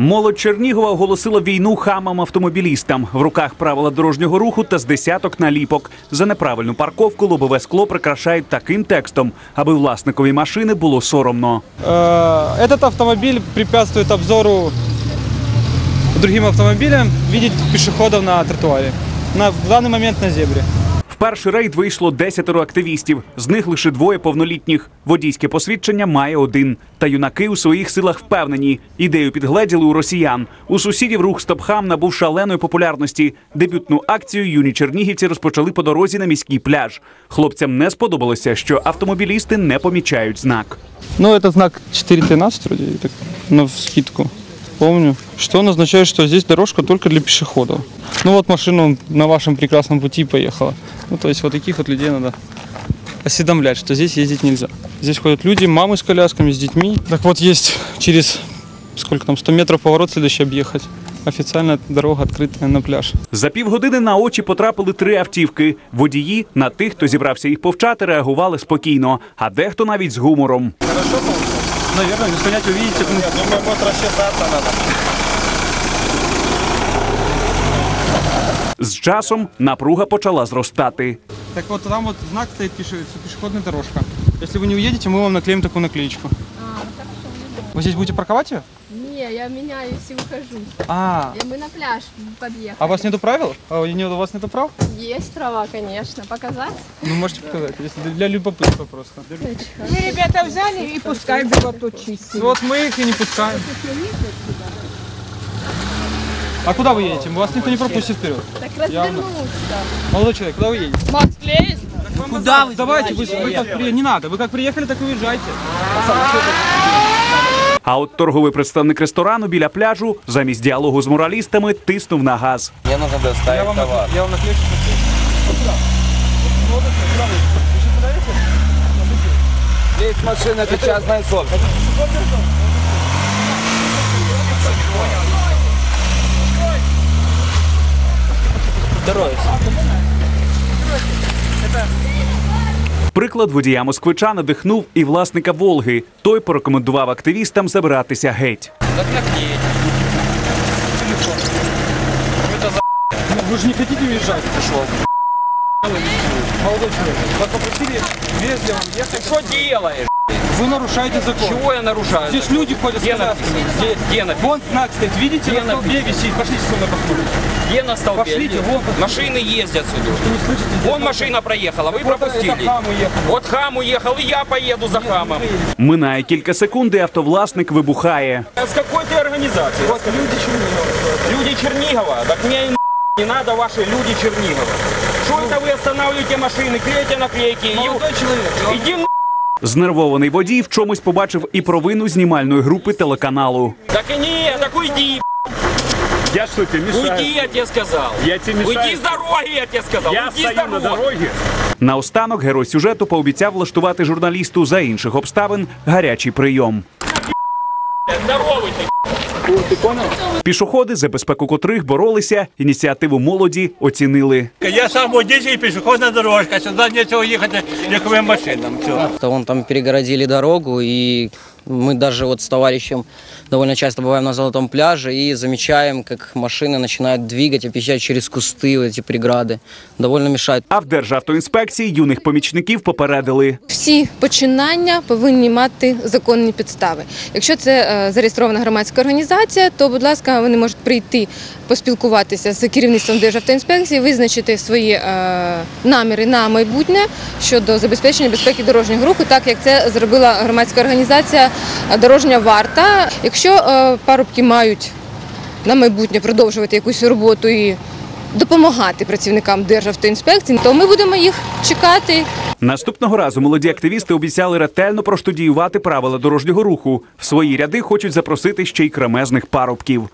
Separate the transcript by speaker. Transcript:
Speaker 1: Молодь Чернігова оголосила війну хамам-автомобілістам. В руках правила дорожнього руху та з десяток наліпок. За неправильну парковку лобове скло прикрашають таким текстом, аби власникові машини було соромно.
Speaker 2: Э, Этот автомобиль препятствует обзору другим автомобилям видеть пешеходов на тротуаре. На в данный момент на зебре.
Speaker 1: Перший рейд вийшло десятеро активістів. З них лише двоє повнолітніх. Водійське посвідчення має один. Та юнаки у своїх силах впевнені. Ідею підгледіли у росіян. У сусідів рух «Стопхам» набув шаленої популярності. Дебютну акцію юні чернігівці розпочали по дорозі на міський пляж. Хлопцям не сподобалося, що автомобілісти не помічають знак.
Speaker 2: Ну, это знак 4.13 вроде, я так, на скидку Помню. Что он означает, что здесь дорожка только для пешеходов. Ну вот машина на вашем прекрасном пути поехала. Ну то есть вот таких вот людей надо осведомлять, что здесь ездить нельзя. Здесь ходят люди, мамы с колясками, с детьми. Так вот есть через сколько там, 100 метров поворот следующий объехать. Официальная дорога открытая на пляж.
Speaker 1: За півгодини на очі потрапили три автівки. Водії на тих, хто зібрався їх повчати, реагували спокійно, а дехто навіть з гумором.
Speaker 2: Наверное, без понятия увидите.
Speaker 3: Думаю, вот расчесаться надо.
Speaker 1: З часом напруга почала зростати.
Speaker 2: Так вот там вот знак стоит пеше- пешеходная дорожка. Если вы не уедете, мы вам наклеим такую наклеечку. Вы здесь будете парковать ее?
Speaker 4: Я меняюсь и ухожу.
Speaker 2: А,
Speaker 4: И мы на пляж подъехали.
Speaker 2: а у вас нету правил? А не- у вас нету прав?
Speaker 4: Есть права, конечно. Показать?
Speaker 2: Ну, можете показать, если для любопытства просто.
Speaker 5: Мы ребята взяли и пускай было тут чистить.
Speaker 2: Вот мы их и не пускаем. А куда вы едете? Вас никто не пропустит вперед.
Speaker 4: Так развернуться.
Speaker 2: Молодой человек, куда вы едете?
Speaker 5: Макс, клеит?
Speaker 2: Куда вы? Давайте, вы, вы как не надо, вы как приехали, так и уезжайте.
Speaker 1: А от торговий представник ресторану біля пляжу замість діалогу з моралістами тиснув на газ.
Speaker 3: Мне нужно
Speaker 2: Я
Speaker 3: доставить
Speaker 2: вам,
Speaker 3: товар.
Speaker 2: я вам наклею.
Speaker 3: Здесь машина, это частная собственность.
Speaker 1: Приклад водія москвича надихнув і власника Волги. Той порекомендував активістам забиратися геть.
Speaker 3: Так
Speaker 2: ж не хочете уезжать?
Speaker 3: Пошел.
Speaker 2: Молодой человек, вас попросили вежливо ехать.
Speaker 3: Что делаешь?
Speaker 2: Вы нарушаете закон.
Speaker 3: Чего я нарушаю?
Speaker 2: Здесь люди ходят с
Speaker 3: Где
Speaker 2: колясками.
Speaker 3: написано?
Speaker 2: Здесь.
Speaker 3: Где написано?
Speaker 2: Вон знак стоит, видите,
Speaker 3: Где
Speaker 2: на столбе висит. Пошлите со мной посмотрите.
Speaker 3: Где на столбе?
Speaker 2: Пошлите, вон, посмотрите.
Speaker 3: Машины ездят сюда.
Speaker 2: Вы не слышите? Здесь
Speaker 3: Вон машина проехала, вы
Speaker 2: Вот это
Speaker 3: пропустили.
Speaker 2: хам уехал.
Speaker 3: Вот хам уехал, и я поеду за хамом.
Speaker 1: Минає кілька секунд, і автовласник вибухає.
Speaker 3: С какой ты организации?
Speaker 2: Вот люди Чернигова.
Speaker 3: Люди Чернигова? Так мне и не надо ваши люди Чернигова. Что это вы останавливаете машины, клеите наклейки?
Speaker 2: Молодой человек,
Speaker 3: Иди на
Speaker 1: Знервований водій в чомусь побачив і провину знімальної групи телеканалу.
Speaker 3: Так і ні, так уйди,
Speaker 6: Я що тебе мішаю?
Speaker 3: уйди, я тебе сказав.
Speaker 6: Я тебе мішаю?
Speaker 3: Уйди з дороги, я тебе сказав.
Speaker 6: Я
Speaker 3: уйди
Speaker 6: стою на дорогі.
Speaker 1: Наостанок герой сюжету пообіцяв влаштувати журналісту за інших обставин гарячий прийом.
Speaker 3: Здоровий ты.
Speaker 1: Пішоходи, за безпеку котрих боролися, ініціативу молоді оцінили.
Speaker 7: Я сам водій, пішохідна дорожка, сюда нічого їхати, легковым машинам. Все.
Speaker 8: То вон там перегородили дорогу, и мы даже вот с товарищем довольно часто бываем на Золотом пляже и замечаем, как машины начинают двигать, объезжать через кусты, вот эти преграды. Довольно мешают.
Speaker 1: А в Державтоінспекції юних помічників попередили.
Speaker 9: Всі починання повинні мати законні підстави. Якщо це е, зареєстрована громадська організація, то, будь ласка, вони можуть прийти поспілкуватися з керівництвом Державтоінспекції, визначити свої е, наміри на майбутнє щодо забезпечення безпеки дорожнього руху, так як це зробила громадська організація е, Дорожня варта. Якщо е, парубки мають на майбутнє продовжувати якусь роботу і допомагати працівникам Державтоінспекції, то ми будемо їх чекати.
Speaker 1: Наступного разу молоді активісти обіцяли ретельно проштудіювати правила дорожнього руху. В свої ряди хочуть запросити ще й кремезних парубків.